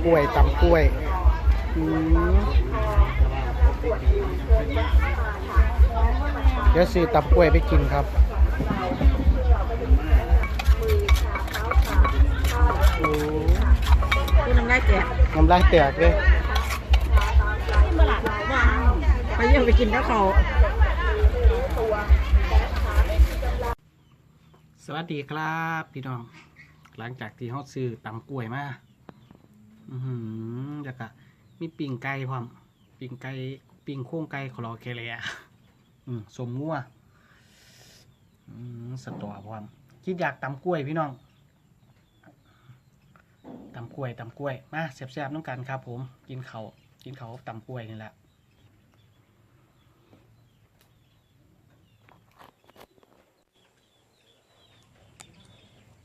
ำกล้วยตำกล้วยอืมเดี๋ยวซื้อตำกล้วยไปกินครับโอ้คือน้ำลายแตกน้ำลายแตกเลยไปเยี่ยมไปกินกับเขาสวัสดีครับ พี่น้อง หลังจากที่เขาซื้อตำกล้วยมา อือหือแล้วก็มีปิ่งไก่พร้อมปิ่งไก่ปิ่งโค้งไก่คลอเคเลียอืมสมงัวอืมสตอพร้อมคิดอยากตำกล้วยพี่น้องตำกล้วยตำกล้วยมาแซ่บๆน้องกันครับ ผมกินเขากินเขาตำกล้วยนี่แหละ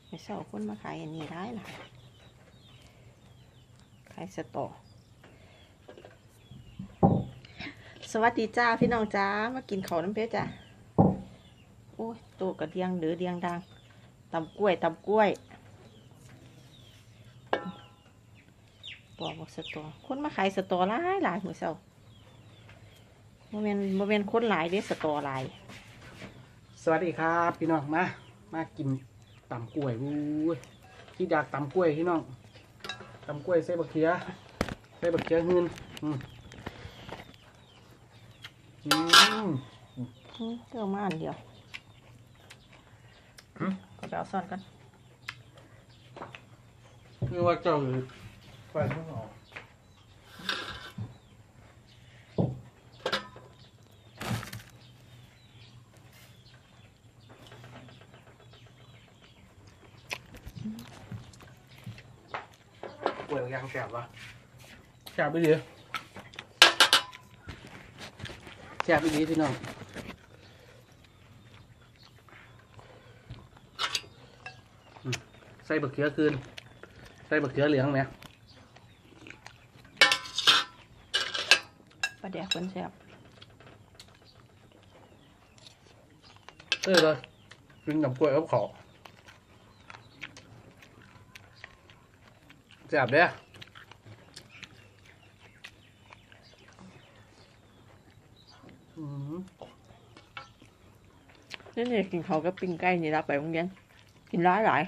ไปเสาคนมาขายอันนี้ได้ล่ะ ขายสตอสวัสดีจ้าพี่น้องจ้ามากินข้าน้ำเพชรจ้ะโอ้ยตัวกระเดียงเดือเดียงดังตำกล้วยตำกล้วยบอกบอกสตอคนมาขายสตอหลายหลายมือเสาโมเมนโมเมนคนหลายเด้สตอหลายสวัสดีครับ พี่น้องมา มากินตำกล้วยวู้ยคิดอยากตำกล้วยพี่น้อง ตำกล้วยใส่บักเขียใส่บักเขียหืนอืมอืมอืมเลือกมาอันเดียวหึก็จะเอาซ่อนกันคือว่าเจ้าไฟไม่ออก กล้วยยังแสบวะแสบไปดิแสบไปดิพี่น้องอืมใส่บักเขือคืน ใส่บักเขือเหลืองไหมปลาแดกคนแซ่บเออเลยกินกับกล้วยกับขอแซ่บเด้อ อืมนี่นี่กินเขาวก็ปิ้งไก่นี่รับไปโรงเรียนกินหลายหลาย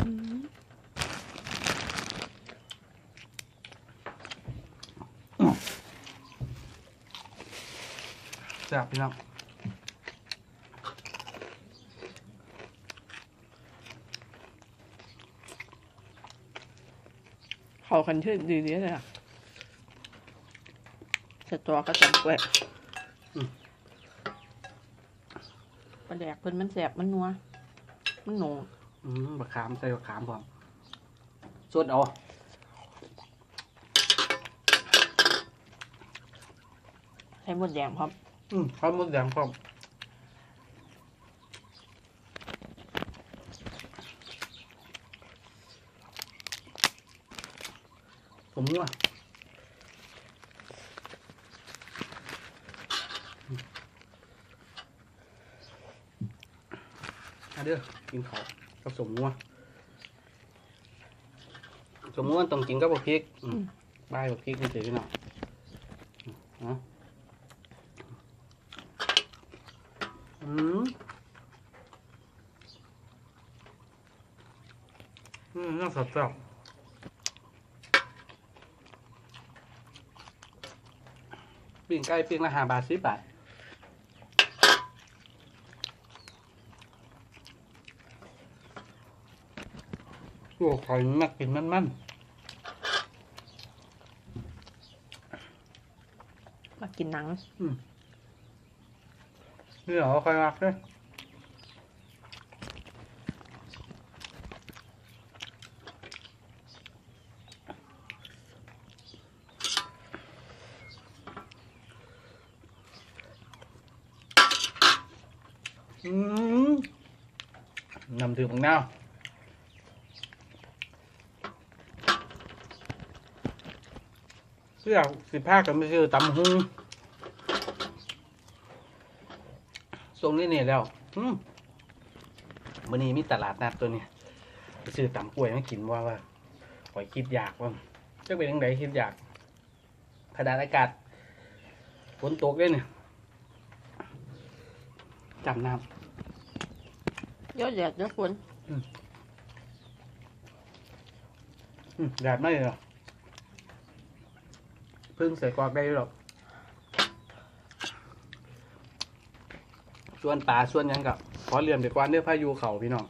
อืม แซ่บพี่น้อง เขาคันชื่อดีๆเลยอะสตอก็จับกล้วยปลาแดกเพิ่นมันแสบมันนัว มันหนงอืมบักขามใส่บักขามพร้อมสดเอาใช้หมดแดงพร้อม อืมข้าวมดแดงพร้อม ผมนัวอะเด้อกินข้าวกับสมงัวสมงัวต้องกินกับบักพริกอืมบายบักพริกนี่เจ๋พี่น้องอืมเอาอืมอืมน่าสดจัง ปิ้งไก่ปิ้งละห้าบาทสิบบาทโอ้ไข่มักกินมันมันมากินหนังๆนี่เหรอไข่มักเลย นำถือของนาเสื้อสิผ้ากันไม่ซื้อตำหุงส่งนี่เนี่ยแล้วอืมวันนี้มีตลาดนัดตัวเนี้ยไปซื้อตำกล้วยมากินว่าว่าหอยคิดอยากว่าจะเป็นยังไงคิดอยากขนาดอากาศฝนตกด้วยเนี่ย จำน้เยอะแยะเยอะฝนำอืมแดดไม่เหรอเพึ่งใส่กรอกได้หรอกส่วนป่าส่วนหยังกับขอเรียมเด็กวานเนื้อพายุเขาพี่น้อง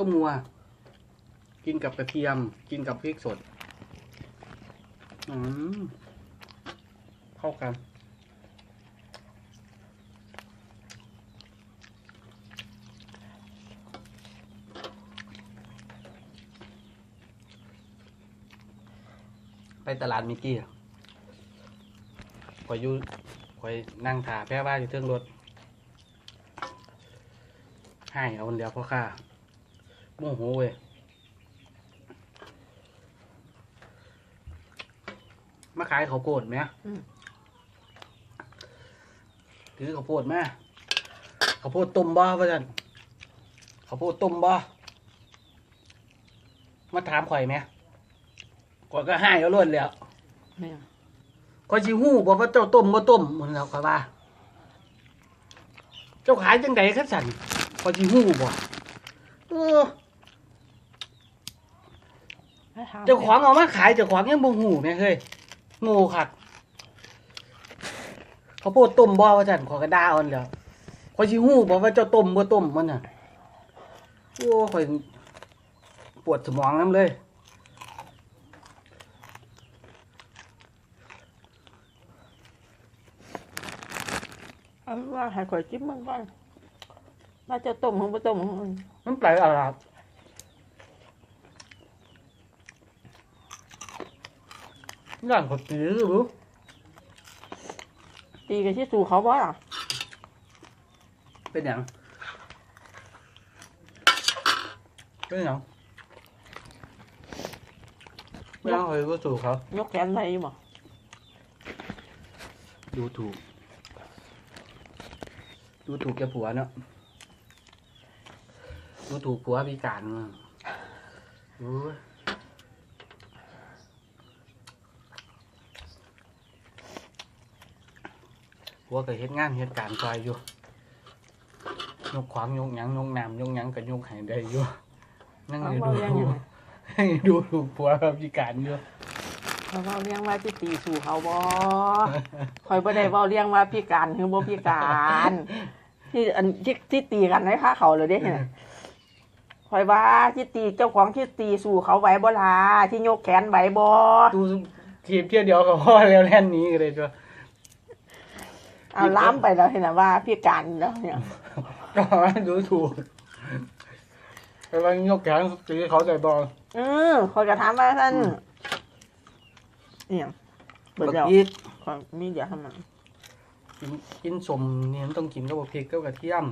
ส้มมัว กินกับกระเทียม กินกับพริกสด อืมเข้ากัน ไปตลาดมิกกี้คอยอยู่คอยนั่งถ่าแพ้ว่าอยู่เทิงรถให้เอาคนเดียวพ่อข้า โมโหเว้ยมาขายข้าวโพดไหมถือข้าวโพดแม่ข้าวโพดต้มบ่พ่อจันข้าวโพดต้มบ่มาถามข่อยไหมก่อนก็ให้เอาล้วนแล้วเนี่ยก็ชิหู้บอกว่าเจ้าต้มบ่ต้มเหมือนเราก็ว่า เจ้าขายจังไดคัดสันก็ชิหู้บ่เออให้ถม เจ้าของเอามาขายเจ้าของยังบ่หูแม่เฮ้ยโง่คักเขาวโพดต้มบ่ว่าจันขอยกระดาอ่อนแล้วก็ชิหู้บอกว่าเจ้าต้มบ่ต้มมันน่ะโอ้ข่อยปวดสมองน้ำเลยเอาว่าให้ข่อยจิ้มมันก่อนว่าจะต้มของบ่ต้มของมันมันแปลกอะไร ย่างขดตีหรือเปล่าตีกันที่สู่เขาบ่ล่ะเป็นอย่างเป็นอย่างไม่เอาเลยก็ถูกเขายกแขนไหนบ่ดูถูก ดูถูกแกผัวเนาะดูถูกผัวพิการเนาะโอ้ย ผัวก็เฮ็ดงานเฮ็ดการซอยอยู่ยกขวางยกหยังยกน้ำยกหยังก็ยกให้ได้อยู่นั่งเอาให้เว้าดูเลี้ยงยังไงให้ดูถูกผัวพิการอยู่เขาเว้าเลี้ยงว่าที่ตีสู่เขาบ่ข่อยบ่ได้เว้าเลี้ยงว่าพิการคือบ่พิการที่อันที่ที่ตีกันให้ค่าเขาเลยเด้เนี่ยข่อยว่าที่ตีเจ้าของที่ตีสู่เขาไหวบ่ล่ะที่ยกแขนไหวบ่ดูทีบเที่ยวเดียวก็พอแล้วแล่นหนี้กันเลยจ้ะ เอาล้ำไปแล้วเห็นไหมว่าพิการแล้วเนี่ยก็ดูถูกไปว่ายกแขนตีเขาใส่บอลอือข่อยก็ถามว่าท่านเนี่ยเบิดบักแล้วพริกข่อยมีเดี๋ยวทำมันกินกินสมเนี่ยมันต้องกินกับบักพริกกับกระเทียม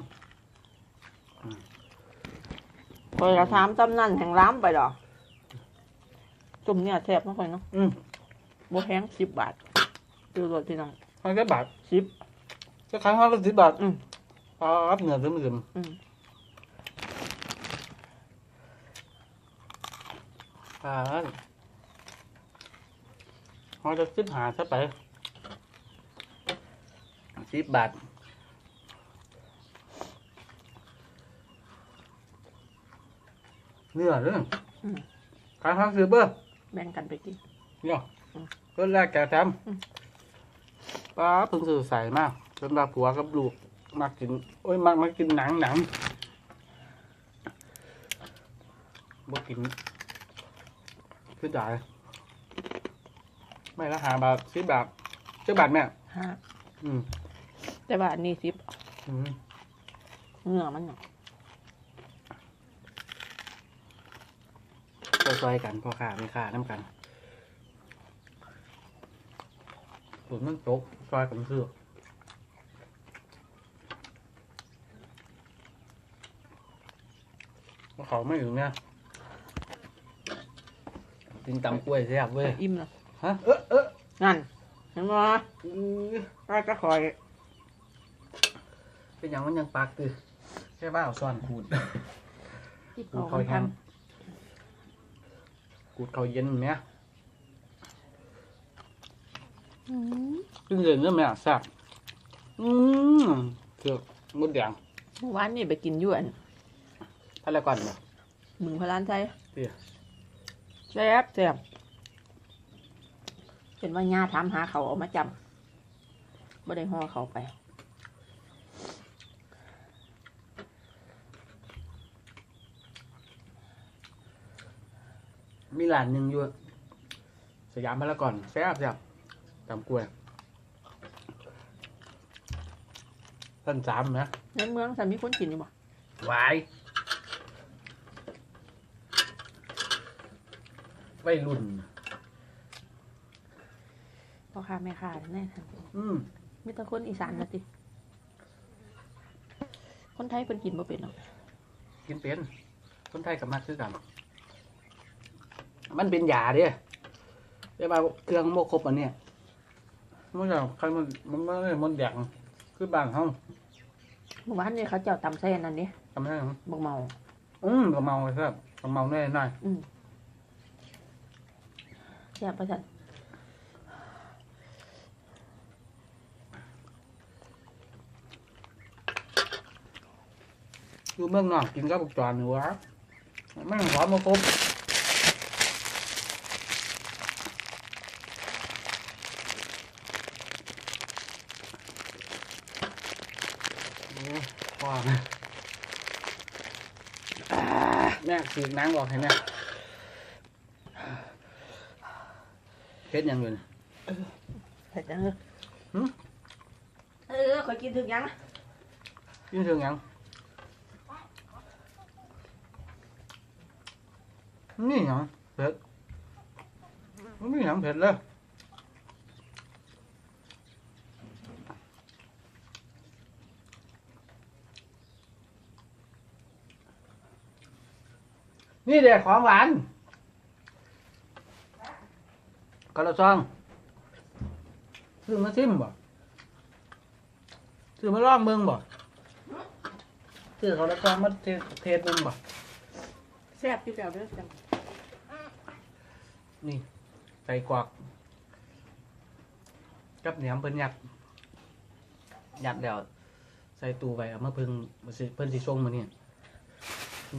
ข่อยก็ถามจำนั่นแห่งล้ำไปดอกจุ่มเนี่ยแทบไม่ค่อยเนาะอืมบ่แพงสิบบาทดูรถพี่น้องห้าสิบบาทสิบ จะขายห้าสิบบาทอืมครับเหนือถึงหมื่นอืมครับเขาจะสิบหาซะไปสิบบาทเนื้อเรื่องขายห้าสิบเบอร์แบ่งกันไปกิน เนี่ยอืม ก็แรกแกแถมอืม ป้าเพิ่งสื่อใส่มาก จนมาผัวกับลูกมากิน โอ้ยมามากินหนังหนังบ่กินคือจ่ายไม่ละหาบาทสิบบาทเจ้าบาทแม่ห้าอืมแต่ว่าอันนี้สิบอืมเนื้อมันเนาะซอยๆกันพ่อค้าไม่ค้าน้ำกันผมมันโต๊ะซอยกันซื้อ ว่า เขาไม่ถึงเนี่ยกินตำกล้วยแซ่บเว้ย อิ่มแล้วฮะ เออเออนั่นเห็นบ่อื้อป้าก็คอย เป็นอย่างมันยังปากตือแค่ว่าเอาซ่อนขูดที่กูเขาเขาทแห้งกูดเขาเย็นเนี่ยำอืมซึ่งเดินเรื่องแม่แซ่บอืมเกือบมดแดงเมื่อวานนี่ไปกินอยุ่อัน พันละก่อนเหรอมึงพลานใช่เตี้ยแซ่บแซ่บเป็นว่าญาถามหาเขาเอามาจำบ่ได้ห่อเขาไป มีร้านหนึ่งอยู่ สยามพันละก่อนแซ่บแซ่บตำกล้วยท่านสามนะในเมืองสันมีคนกินอยู่บ่หวาย วัยรุ่น พ่อค้าแม่ค้าแน่ทันอืมมีแต่คนอีสานนะติคนไทยเป็นกินบ่เป็นหรอกกินเป็น คนไทยกับมากคือกัน มันเป็นยาเด้ได้มาเครื่องโมครบอันเนี้ยมันอย่างใครมันมันมันมันแดงคือบางห้องเมื่อวานนี่เขาเจ้าตำเส้นนั่นนี่ทำได้หรอบักเมา อืมกระเมาเลยครับกระเมาแน่น่อยอืม แซ่บประชันอยู่เมืองนอกกินกับบุกจอนหนูวะแมันหอมโมครบโอ้ว้าวแม่สืบน้ำบอกให้แม่ เพชรยังอยู่นี่เผ็ดจังเลยหืมเออคอยกินถึงยังกินถึงยัง นี่หยังเผ็ดมันไม่หยังเผ็ดเลยนี่เด็กของหวาน กระซองซื้อมาซิมบ่ซื้อมาลองเมืองบ่ซื้อเขาละซองมาเทศเทศเมืองบ่แซ่บที่แล้วเด้อจังนี่ใส่กวากกับเหนียมเพิ่นยัดยัดแล้วใส่ตู้ไว้เอามาเพิ่งมาสิเพิ่นสิส่งมาเนี่ย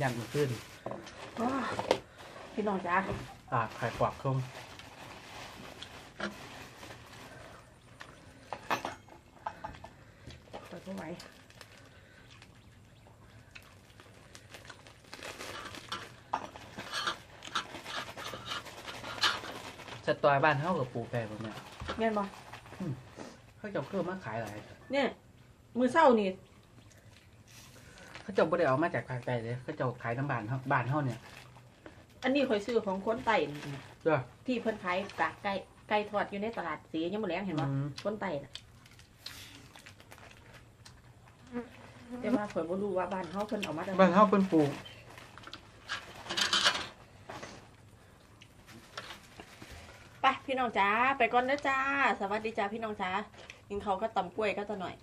ยัดมาขึ้นว้าพี่น้องจ้าตากไข่กวากส่ง เปิดไหวสตอยบ้านเฮากับปลูกแปรแบบเนี้ยแม่นบ่เขาเจ้าเพิ่มมาขายหลายเนี่ย มือเศร้านี่เขาเจ้าบ่ได้เอามาจากภาคใต้เลยเขาเจ้าขายน้ำบ้านเฮาบ้านเฮาเนี่ยอันนี้คอยซื้อของคนไต่นี่เด้อที่เพิ่นขายกากไก่ไก่ทอดอยู่ในตลาดสียังบ่แรงเห็นบ่อืมคนไต่น่ะ แต่ว่าข่อยบ่รู้ว่าบ้านเฮาเพิ่นเอามาจากไหนบ้านเฮาเพิ่นปลูกไปพี่น้องจ้าไปก่อนเด้อจ้า สวัสดีจ้าพี่น้องจ้ากินเขาวก็ตำกล้วยก็จะหน่อย